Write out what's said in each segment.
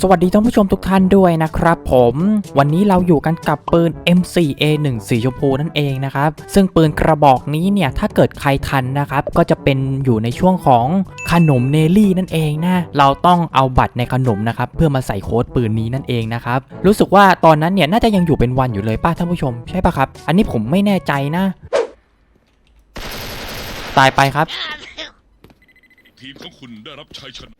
สวัสดีท่านผู้ชมทุกท่านด้วยนะครับผมวันนี้เราอยู่กันกับปืน M4A1 สีชมพูนั่นเองนะครับ ซึ่งปืนกระบอกนี้เนี่ยถ้าเกิดใครทันนะครับ ก็จะเป็นอยู่ในช่วงของขนมเนลี่นั่นเองนะเราต้องเอาบัตรในขนมนะครับ เพื่อมาใส่โค้ดปืนนี้นั่นเองนะครับ รู้สึกว่าตอนนั้นเนี่ยน่าจะยังอยู่เป็นวันอยู่เลยป้าท่านผู้ชมใช่ปะครับ อันนี้ผมไม่แน่ใจนะ ตายไปครับ ทีมของคุณได้รับชัยชนะ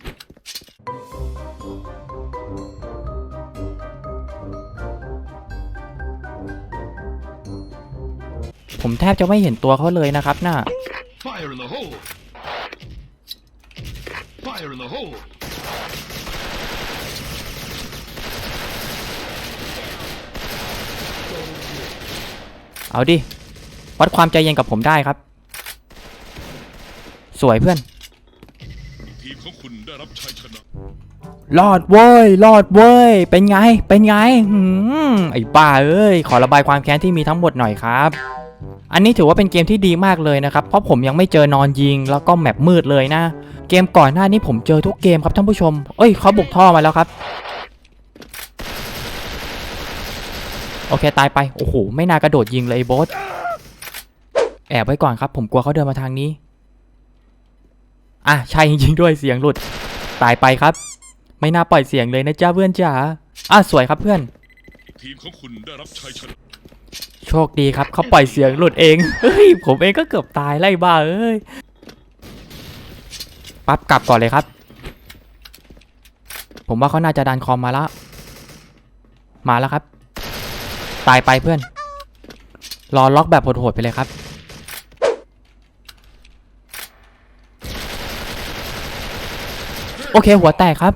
ผมแทบจะไม่เห็นตัวเขาเลยนะครับน่า Fire in the hole Fire in the hole เอาดิ วัดความใจเย็นกับผมได้ครับ สวยเพื่อนทีมของคุณได้รับชัยชนะรอดเว้ยรอดเว้ย เป็นไง เป็นไงหืมไอ้บ้าเอ้ย ขอระบายความแค้นที่มีทั้งหมดหน่อยครับ อันนี้ถือว่าเป็นเกมที่ดีมากเลยนะครับ เพราะผมยังไม่เจอนอนยิง แล้วก็แมปมืดเลยนะ เกมก่อนหน้านี้ผมเจอทุกเกมครับท่านผู้ชม เอ้ยเขาบุกท่อมาแล้วครับ โอเคตายไป โอ้โห ไม่น่ากระโดดยิงเลยไอ้โบสแอบไว้ก่อนครับ ผมกลัวเขาเดินมาทางนี้ อะใช่จริงๆด้วยเสียงหลุด ตายไปครับ ไม่น่าปล่อยเสียงเลยนะจ้าเพื่อนจ๋า อะสวยครับเพื่อน ทีมของคุณได้รับชัยชนะ โชคดีครับเขาปล่อยเสียงหลุดเองเฮ้ยผมเองก็เกือบตายไล่บ้าเอ้ยปั๊บกลับก่อนเลยครับ ผมว่าเขาน่าจะดันคอมมาแล้ว มาแล้วครับ ตายไปเพื่อน รอล็อกแบบโหดๆไปเลยครับโอเคหัวแตกครับ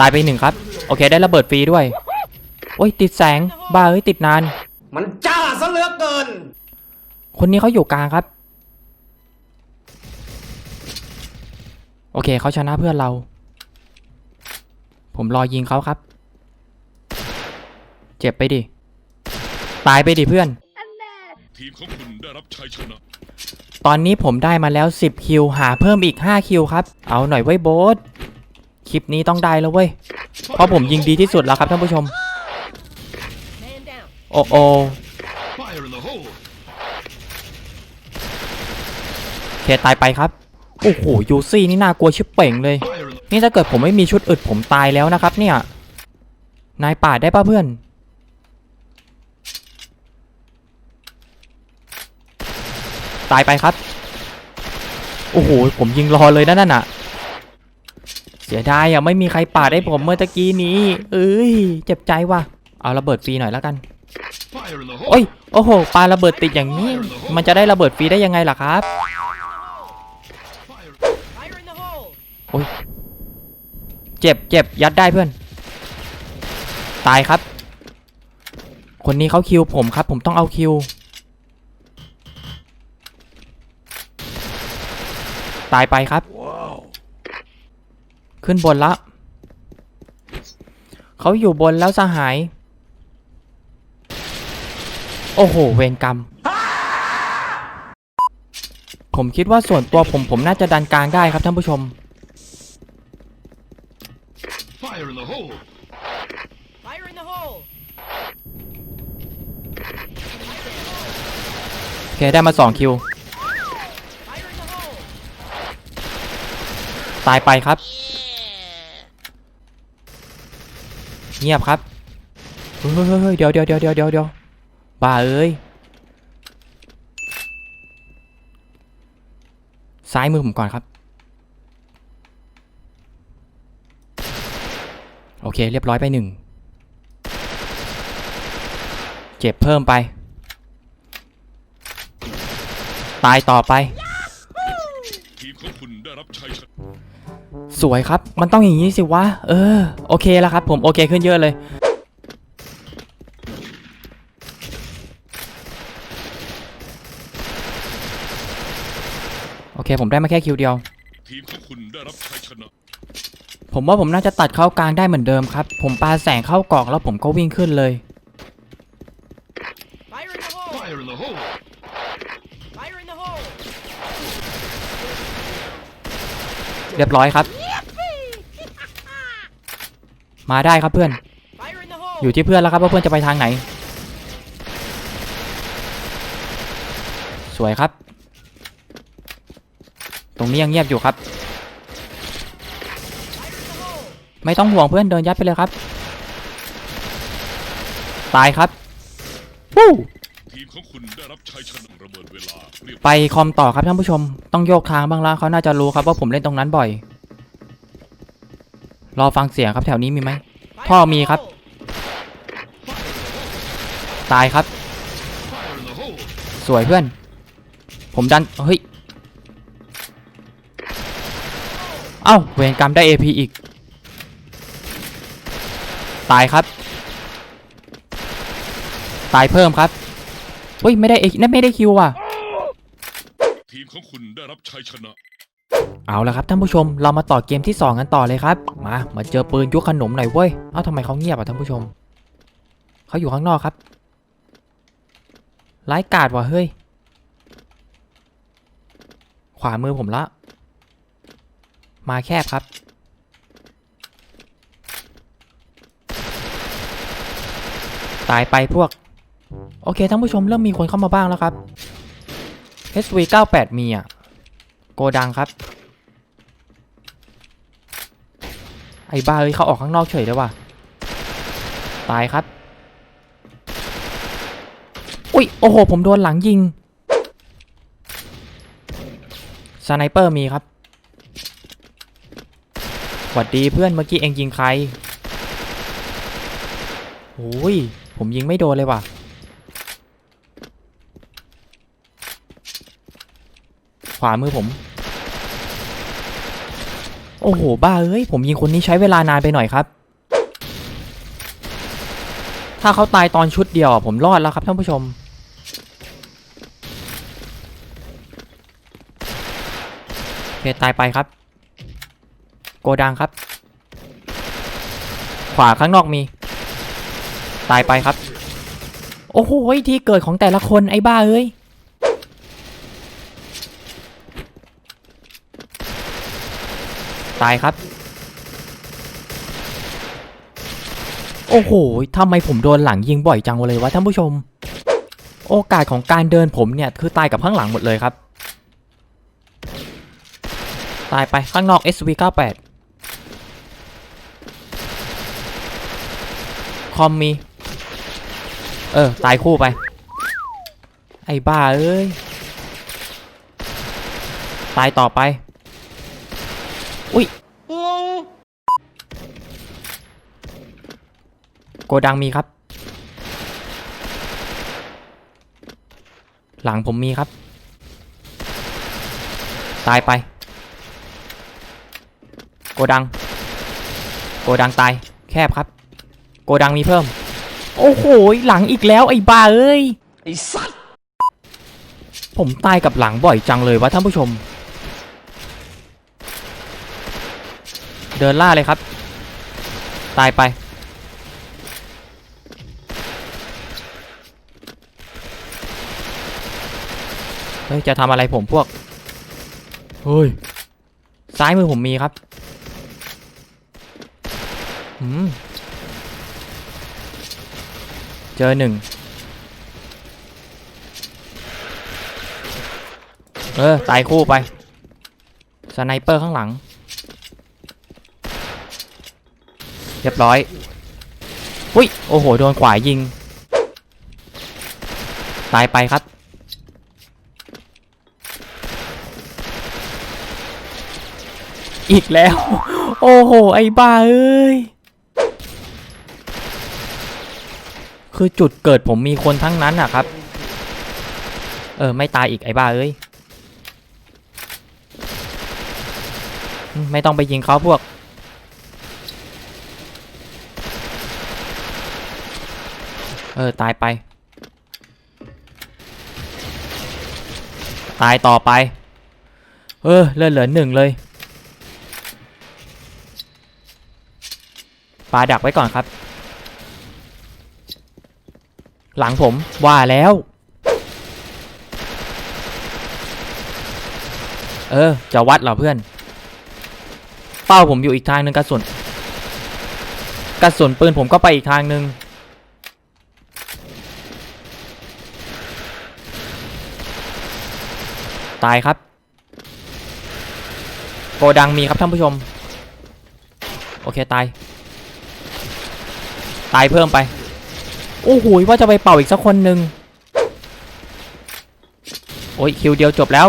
ตายไปหนึ่งครับ โอเคได้ระเบิดฟรีด้วย โอ้ยติดแสง บ้าเอ้ยติดนาน มันจ้าซะเหลือเกิน คนนี้เขาอยู่กลางครับ โอเคเขาชนะเพื่อนเรา ผมรอยิงเขาครับ เจ็บไปดิ ตายไปดิเพื่อน ทีมของคุณได้รับชัยชนะ ตอนนี้ผมได้มาแล้ว 10 คิว หาเพิ่มอีก 5 คิวครับ เอาหน่อยไว้โบสคลิปนี้ต้องได้แล้วเว้ย เพราะผมยิงดีที่สุดแล้วครับท่านผู้ชม โอ้โอเคตายไปครับ โอ้โห ยูซี่นี่น่ากลัวชิบเป่งเลย นี่ถ้าเกิดผมไม่มีชุดอึดผมตายแล้วนะครับเนี่ย นายป่าดได้ป่ะเพื่อน ตายไปครับ โอ้โห ผมยิงรอเลยนะนั่นน่ะ เสียดายอะไม่มีใครป่าดให้ผมเมื่อตะกี้นี้ เอ้ย เจ็บใจว่ะ เอาระเบิดฟรีหน่อยแล้วกัน โอ้ย โอ้โห ปาระเบิดติดอย่างนี้ มันจะได้ระเบิดฟรีได้ยังไงล่ะครับ Fire Fire in the hole. เจ็บเจ็บยัดได้เพื่อน ตายครับ คนนี้เขาคิวผมครับ ผมต้องเอาคิว ตายไปครับ ขึ้นบนละเขาอยู่บนแล้วสหาย โอ้โห เวรกรรม ผมคิดว่าส่วนตัวผมผมน่าจะดันกลางได้ครับท่านผู้ชม Fire in the hole Fire in the hole. โอเค ได้มา 2 คิว ตายไปครับ เงียบครับ เฮ้ยเดี๋ยวเดี๋ยวเดี๋ยวเดี๋ยวเดี๋ยวเดี๋ยวบ้าเอ้ย ซ้ายมือผมก่อนครับ โอเค เรียบร้อยไปหนึ่ง เจ็บเพิ่มไป ตายต่อไปทีมของคุณได้รับชัยชนะ สวยครับ มันต้องอย่างนี้สิวะ เออ โอเคแล้วครับผม โอเคขึ้นเยอะเลย โอเค ผมได้มาแค่คิวเดียว ทีมของคุณได้รับชัยชนะ ผมว่าผมน่าจะตัดเข้ากลางได้เหมือนเดิมครับ ผมปาแสงเข้ากล่องแล้วผมก็วิ่งขึ้นเลย รียบร้อยครับ มาได้ครับเพื่อน อยู่ที่เพื่อนแล้วครับว่าเพื่อนจะไปทางไหน สวยครับ ตรงนี้ยังเงียบอยู่ครับ ไม่ต้องห่วงเพื่อนเดินยัดไปเลยครับ ตายครับวู้ มของคุณได้รับชัยชนะระเบิดเวลาเรียบไปคอมต่อครับท่านผู้ชม ต้องโยกทางบ้างล้วเขาน่าจะรู้ครับว่าผมเล่นตรงนั้นบ่อย รอฟังเสียงครับแถวนี้มีไหม Fire Follow in the me ครับ ตายครับ สวยเพื่อน ผมดันเฮ้ย เอ้าเวรกรรมได้ AP อีก ตายครับ ตายเพิ่มครับ เฮ้ยไม่ได้เอนั่นไม่ได้คิวว่ะ ทีมของคุณได้รับชัยชนะ เอาละครับท่านผู้ชมเรามาต่อเกมที่ 2 กันต่อเลยครับ มามาเจอปืนยุคขนมหน่อยเว้ยเอ้าทำไมเขาเงียบอะท่านผู้ชมเขาอยู่ข้างนอกครับร้ายกาดว่ะเฮ้ย ขวามือผมละ มาแคบครับตายไปพวก โอเคท่านผู้ชมเริ่มมีคนเข้ามาบ้างแล้วครับ SV98 มีอะ โกดังครับ ไอ้บ้าเอ้ยเขาออกข้างนอกเฉยเลยว่ะ ตายครับ อุ้ย โอ้โห ผมโดนหลังยิง สไนเปอร์มีครับหวัดดีเพื่อนเมื่อกี้เองยิงใครโอ้ย ผมยิงไม่โดนเลยว่ะ วามือผม โอ้โห บ้าเอ้ย ผมยิงคนนี้ใช้เวลานานไปหน่อยครับ ถ้าเขาตายตอนชุดเดียว ผมรอดแล้วครับท่านผู้ชมเพจตายไปครับ โกดังครับ ขวาข้างนอกมี ตายไปครับ โอ้โหที่เกิดของแต่ละคนไอ้บ้าเอ้ย ตายครับ โอ้โหทำไมผมโดนหลังยิงบ่อยจังเลยวะท่านผู้ชม โอกาสของการเดินผมเนี่ยคือตายกับข้างหลังหมดเลยครับ ตายไปข้างนอก SV98 คอมมี เออ ตายคู่ไป ไอ้บ้าเอ้ย ตายต่อไป อุ้ย โกดังมีครับ หลังผมมีครับ ตายไป โกดัง โกดังตาย แคบครับ โกดังมีเพิ่ม โอ้โห หลังอีกแล้วไอ้บ้าเอ้ย ไอ้สัตว์ ผมตายกับหลังบ่อยจังเลยวะท่านผู้ชม เดินล่าเลยครับ ตายไป ฮ้ยจะทำอะไรผมพวกเฮ้ยซ้ายมือผมมีครับอืมเจอหนึ่งเออตายคู่ไปสไนเปอร์ข้างหลัง เรียบร้อยอุ้ย โอ้โห โดนขวายิง ตายไปครับ อีกแล้ว โอ้โห ไอ้บ้าเอ้ย คือจุดเกิดผมมีคนทั้งนั้นอะครับ เออ ไม่ตายอีกไอ้บ้าเอ้ย ไม่ต้องไปยิงเขาพวก เออ ตายไป ตายต่อไป เออเลือเหลือหนึ่งเลย ปลาดักไว้ก่อนครับ หลังผมว่าแล้ว เออ จะวัดเหรอเพื่อน เป้าผมอยู่อีกทางหนึ่งกระสุนกระสุนปืนผมก็ไปอีกทางหนึ่งตายครับ โกดังมีครับท่านผู้ชม โอเค ตาย ตายเพิ่มไป โอ้โหว่าจะไปเป่าอีกสักคนหนึ่งโอ้ยคิวเดียวจบแล้ว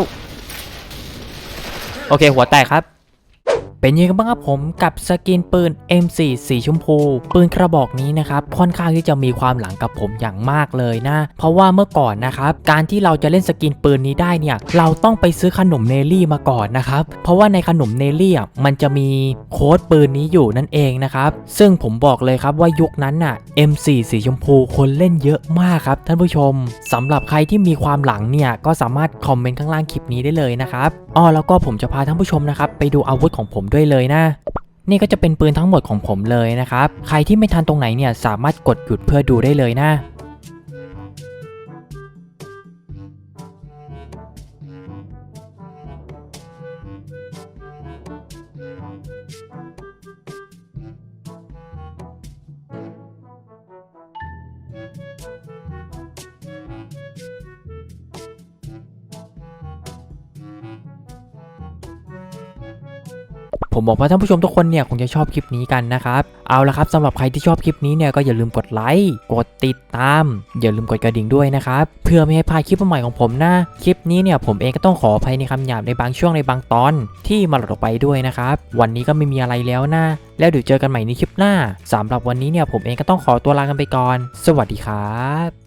โอเค หัวแตกครับ เป็นยังไงบ้างครับผมกับสกินปืน M4 สีชมพู ปืนกระบอกนี้นะครับค่อนข้างที่จะมีความหลังกับผมอย่างมากเลยนะ เพราะว่าเมื่อก่อนนะครับการที่เราจะเล่นสกินปืนนี้ได้เนี่ยเราต้องไปซื้อขนมเนลลี่มาก่อนนะครับเพราะว่าในขนมเนลลี่อะมันจะมีโค้ดปืนนี้อยู่นั่นเองนะครับซึ่งผมบอกเลยครับว่ายุคนั้นน่ะ M4 สีชมพูคนเล่นเยอะมากครับท่านผู้ชมสำหรับใครที่มีความหลังเนี่ยก็สามารถคอมเมนต์ข้างล่างคลิปนี้ได้เลยนะครับอ้อแล้วก็ผมจะพาท่านผู้ชมนะครับไปดูอาวุธของผมด้วยเลยนะ นี่ก็จะเป็นปืนทั้งหมดของผมเลยนะครับ ใครที่ไม่ทันตรงไหนเนี่ยสามารถกดหยุดเพื่อดูได้เลยนะ ผมบอกว่าท่านผู้ชมทุกคนเนี่ยคงจะชอบคลิปนี้กันนะครับ เอาละครับสำหรับใครที่ชอบคลิปนี้เนี่ยก็อย่าลืมกดไลค์กดติดตาม อย่าลืมกดกระดิ่งด้วยนะครับเพื่อไม่ให้พลาดคลิปใหม่ของผมนะคลิปนี้เนี่ยผมเองก็ต้องขออภัยในคำหยาบในบางช่วงในบางตอน ที่มาหลุดออกไปด้วยนะครับวันนี้ก็ไม่มีอะไรแล้วนะแล้วเดี๋ยวเจอกันใหม่ในคลิปหน้าสำหรับวันนี้เนี่ยผมเองก็ต้องขอตัวลากันไปก่อน สวัสดีครับ